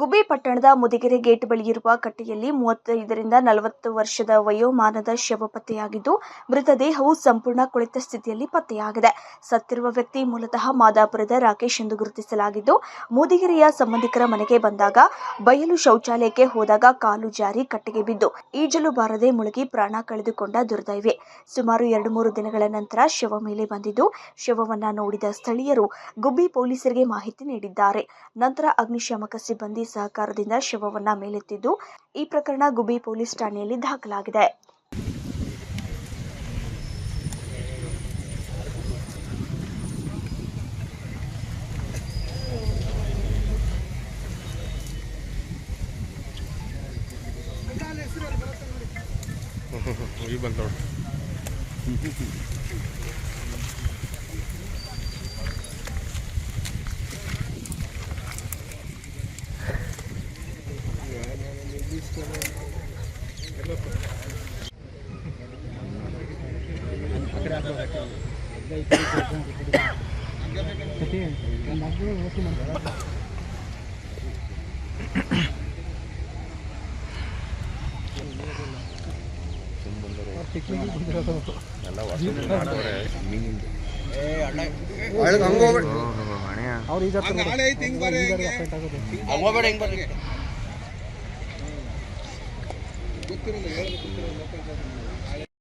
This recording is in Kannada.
ಗುಬ್ಬಿ ಪಟ್ಟಣದ ಮುದಿಗೆರೆ ಗೇಟ್ ಬಳಿ ಇರುವ ಕಟ್ಟೆಯಲ್ಲಿ ಮೂವತ್ತೈದರಿಂದ ನಲವತ್ತು ವರ್ಷದ ವಯೋಮಾನದ ಶವ ಪತ್ತೆಯಾಗಿದ್ದು, ಮೃತದೇಹವು ಸಂಪೂರ್ಣ ಕುಳಿತ ಸ್ಥಿತಿಯಲ್ಲಿ ಪತ್ತೆಯಾಗಿದೆ. ಸತ್ತಿರುವ ವ್ಯಕ್ತಿ ಮೂಲತಃ ಮಾದಾಪುರದ ರಾಕೇಶ್ ಎಂದು ಗುರುತಿಸಲಾಗಿದ್ದು, ಮೂದಿಗೆರೆಯ ಸಂಬಂಧಿಕರ ಮನೆಗೆ ಬಂದಾಗ ಬಯಲು ಶೌಚಾಲಯಕ್ಕೆ ಹೋದಾಗ ಕಾಲು ಜಾರಿ ಕಟ್ಟೆಗೆ ಬಿದ್ದು, ಈಜಲು ಬಾರದೆ ಮುಳುಗಿ ಪ್ರಾಣ ಕಳೆದುಕೊಂಡ ದುರ್ದೈವಿ. ಸುಮಾರು ಎರಡು ಮೂರು ದಿನಗಳ ನಂತರ ಶವ ಮೇಲೆ ಬಂದಿದ್ದು, ಶವವನ್ನ ನೋಡಿದ ಸ್ಥಳೀಯರು ಗುಬ್ಬಿ ಪೊಲೀಸರಿಗೆ ಮಾಹಿತಿ ನೀಡಿದ್ದಾರೆ. ನಂತರ ಅಗ್ನಿಶಾಮಕ ಸಿಬ್ಬಂದಿ ಸಹಕಾರದಿಂದ ಶವವನ್ನ ಮೇಲೆತ್ತಿದ್ದು ಈ ಪ್ರಕರಣ ಗುಬಿ ಪೊಲೀಸ್ ಠಾಣೆಯಲ್ಲಿ ದಾಖಲಾಗಿದೆ ಬಂತ ನೋಡಿ ಹಂಗ ಹೋಗ್ಬೇಡ ಹೆಂಗ್ ಮೀನಿಂದು pequeno médico, pequeno médico.